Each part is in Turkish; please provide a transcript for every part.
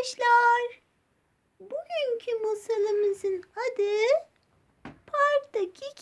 arkadaşlar. Bugünkü masalımızın adı Parktaki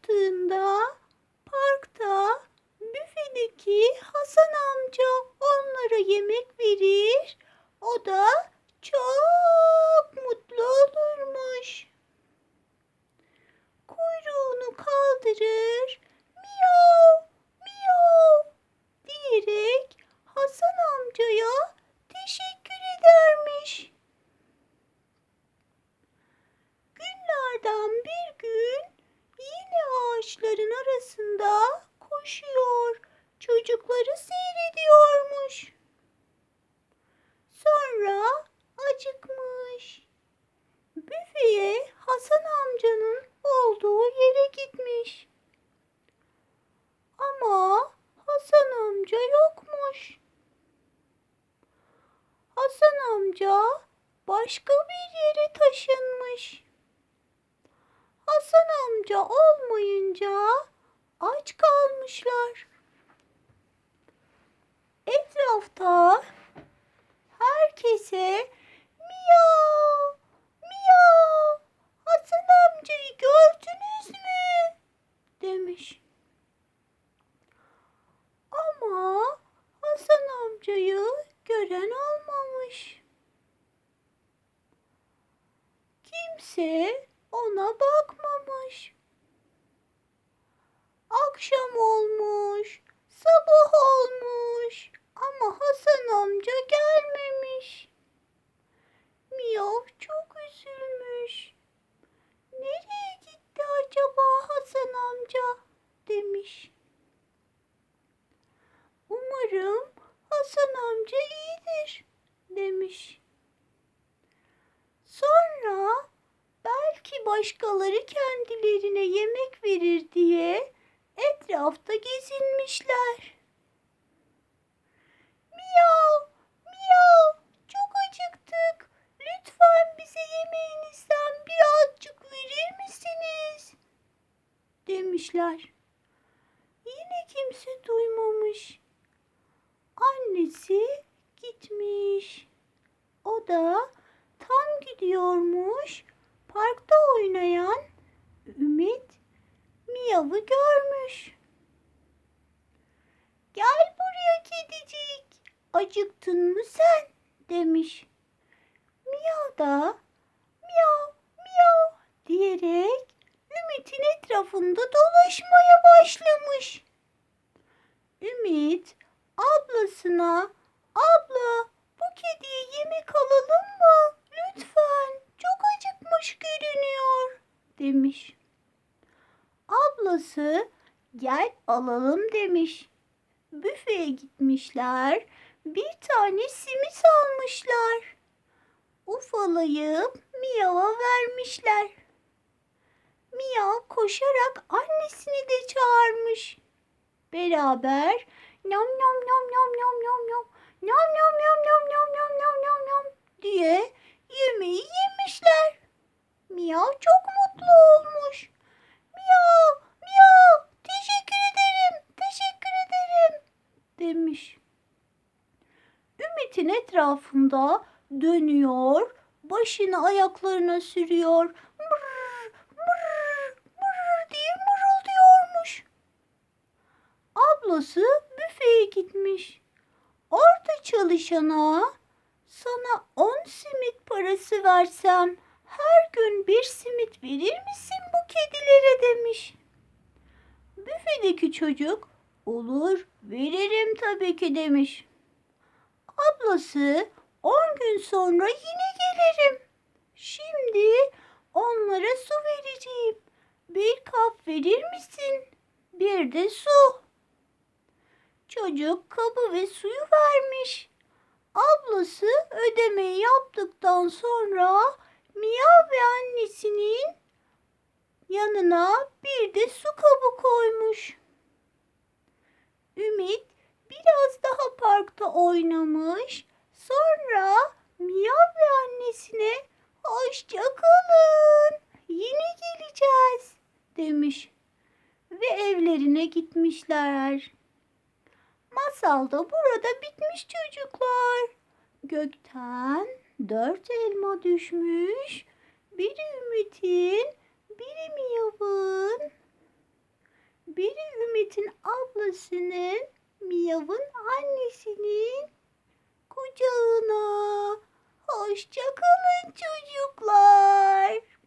Acıktığında parkta büfedeki Hasan amca onlara yemek verir. O da çok mutlu olurmuş. Kuyruğunu kaldırır, miyav, miyav diyerek Hasan amcaya teşekkür edermiş. Günlerden bir gün yine ağaçların arasında koşuyor, çocukları seyrediyormuş. Sonra acıkmış. Büfeye Hasan amcanın olduğu yere gitmiş. Ama Hasan amca yokmuş. Hasan amca başka bir yere taşınmış. Hasan amca olmayınca aç kalmışlar. Etrafta herkese miyav miyav Hasan amcayı gördünüz mü demiş. Ama Hasan amcayı gören olmamış. Kimse ona bakmamış. Akşam olmuş, sabah olmuş ama Hasan amca gelmemiş. Miyav çok üzülmüş. Nereye gitti acaba Hasan amca demiş. Umarım Hasan amca iyidir demiş. Sonra belki başkaları kendilerine yemek verir diye etrafta gezinmişler. Miyav, miyav, çok acıktık. Lütfen bize yemeğinizden birazcık verir misiniz? Demişler. Yine kimse duymamış. Annesi gitmiş. O da tam gidiyormuş. Parkta oynayan Ümit Miyav'ı görmüş. Gel buraya kedicik. Acıktın mı sen? demiş. Miyav da miyav miyav diyerek Ümit'in etrafında dolaşmaya başlamış. Ümit ablasına abla bu kediye yemek alalım mı? Lütfen çok acıkmış görünüyor demiş. Ablası gel alalım demiş. Büfeye gitmişler. Bir tane simit almışlar. Ufalayıp Miyav'a vermişler. Miyav koşarak annesini de çağırmış. Beraber nam nam nam nam nam nam nam nam nam nam nam nam nam nam nam nam diye yemeği yemişler. Miyav çok mutlu olmuş. Miyav, miyav, teşekkür ederim, teşekkür ederim demiş. Ümit'in etrafında dönüyor, başını ayaklarına sürüyor. Mırr, mırr, mırr diye mırıldıyormuş. Ablası büfeye gitmiş. Orada çalışana sana on simit parası versem her gün bir simit verir misin bu kedilere demiş. Büfedeki çocuk olur veririm tabii ki demiş. Ablası on gün sonra yine gelirim. Şimdi onlara su vereceğim. Bir kap verir misin? bir de su. Çocuk kabı ve suyu vermiş. Ablası ödemeyi yaptıktan sonra Miyav ve annesinin yanına bir de su kabı koymuş. Ümit biraz daha parkta oynamış. Sonra Miyav ve annesine hoşça kalın. Yine geleceğiz demiş. Ve evlerine gitmişler. Masal da burada bitmiş çocuklar. Gökten dört elma düşmüş. Biri Ümit'in, biri Miyav'ın, biri Ümit'in ablasının, Miyav'ın annesinin kucağına. Hoşça kalın çocuklar.